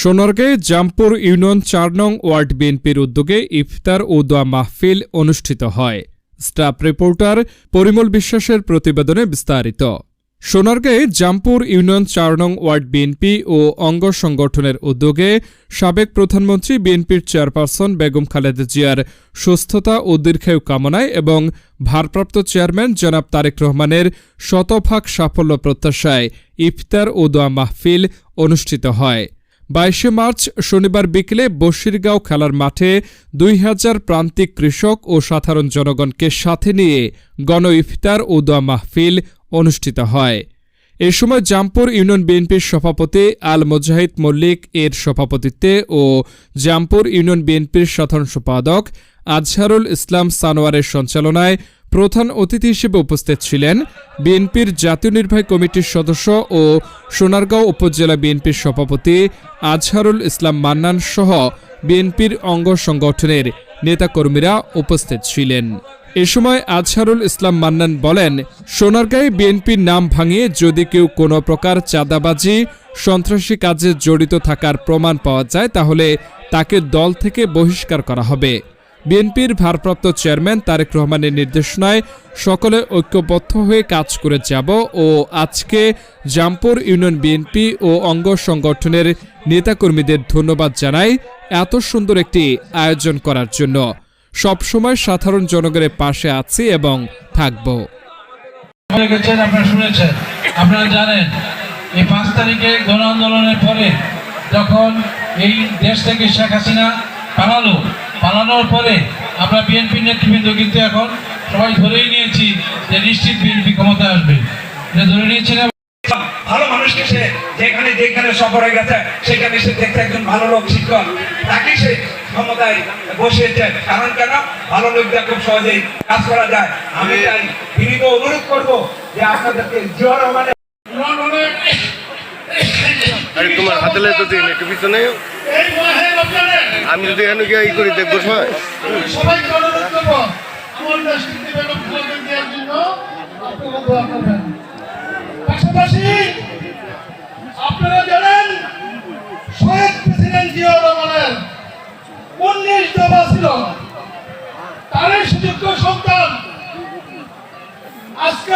সোনারগাঁয়ে জামপুর ইউনিয়ন চার নং ওয়ার্ড বিএনপির উদ্যোগে ইফতার ও দোয়া মাহফিল অনুষ্ঠিত হয়। স্টাফ রিপোর্টার পরিমল বিশ্বাসের প্রতিবেদনে বিস্তারিত। সোনারগাঁয়ে জামপুর ইউনিয়ন চার নং ওয়ার্ড বিএনপি ও অঙ্গ সংগঠনের উদ্যোগে সাবেক প্রধানমন্ত্রী বিএনপির চেয়ারপারসন বেগম খালেদা জিয়ার সুস্থতা ও দীর্ঘায়ু কামনায় এবং ভারপ্রাপ্ত চেয়ারম্যান জনাব তারেক রহমানের শতভাগ সাফল্য প্রত্যাশায় ইফতার ও দোয়া মাহফিল অনুষ্ঠিত হয়। বাইশে মার্চ শনিবার বিকেলে বশিরগাঁও খেলার মাঠে দুই হাজার প্রান্তিক কৃষক ও সাধারণ জনগণকে সাথে নিয়ে গণ ইফতার ও দোয়া মাহফিল অনুষ্ঠিত হয়। এ সময় জামপুর ইউনিয়ন বিএনপির সভাপতি আল মোজাহিদ মল্লিক, এর সভাপতিত্বে ও জামপুর ইউনিয়ন বিএনপির সাধারণ সম্পাদক আজহারুল ইসলাম সানোয়ারের সঞ্চালনায় প্রধান অতিথি হিসেবে উপস্থিত ছিলেন বিএনপির জাতীয় নির্বাহী কমিটির সদস্য ও সোনারগাঁও উপজেলা বিএনপির সভাপতি আজহারুল ইসলাম মান্নান সহ বিএনপির অঙ্গ সংগঠনের নেতাকর্মীরা উপস্থিত ছিলেন। এ সময় আজহারুল ইসলাম মান্নান বলেন, সোনারগাঁয়ে বিএনপির নাম ভাঙিয়ে যদি কেউ কোনো প্রকার চাঁদাবাজি, সন্ত্রাসী কাজে জড়িত থাকার প্রমাণ পাওয়া যায়, তাহলে তাকে দল থেকে বহিষ্কার করা হবে। বিএনপির ভারপ্রাপ্ত চেয়ারম্যান তারেক রহমানের নির্দেশনায় সকলে ঐক্যবদ্ধ হয়ে কাজ করে যাব ও আজকে জামপুর ইউনিয়ন বিএনপি ও অঙ্গ সংগঠনের নেতাকর্মীদের ধন্যবাদ জানাই এত সুন্দর একটি আয়োজন করার জন্য। সবসময় সাধারণ জনগণের পাশে আছি এবং থাকব। আপনারা জানেন, এই পাঁচ তারিখে গণ আন্দোলনের পরে যখন এই দেশ থেকে শেখ হাসিনা পালালো পালানোর পরে আমরা বিএনপি নেতৃবৃন্দ কিন্তু এখন সবাই ধরেই নিয়েছি যে নিশ্চিত বিএনপি ক্ষমতায় আসবে। এটা ধরে নিয়েছি না ভালো মানুষকে সে যেখানে যেখানে সফরে গেছে সেখানে সে দেখতে একজন ভালো লোক শিক্ষক। তাকে সে ক্ষমতায় বসিয়েছে। কারণ কেন? ভালো লোকদের খুব সহজেই কাজ করা যায়। আমি তাই বিনীত অনুরোধ করব যে আপনাদেরকে জিয়া রহমানের তোমার হাতে লেগে তো দিন একটু পিছনে আমি যদি এখানে গিয়ে ই করি, দেখব পাশাপাশি আপনারা জানেন, শহীদ প্রেসিডেন্ট জিয়াউর রহমানের উনিশ দফা ছিল। তারই সুযোগ্য সন্তান আজকে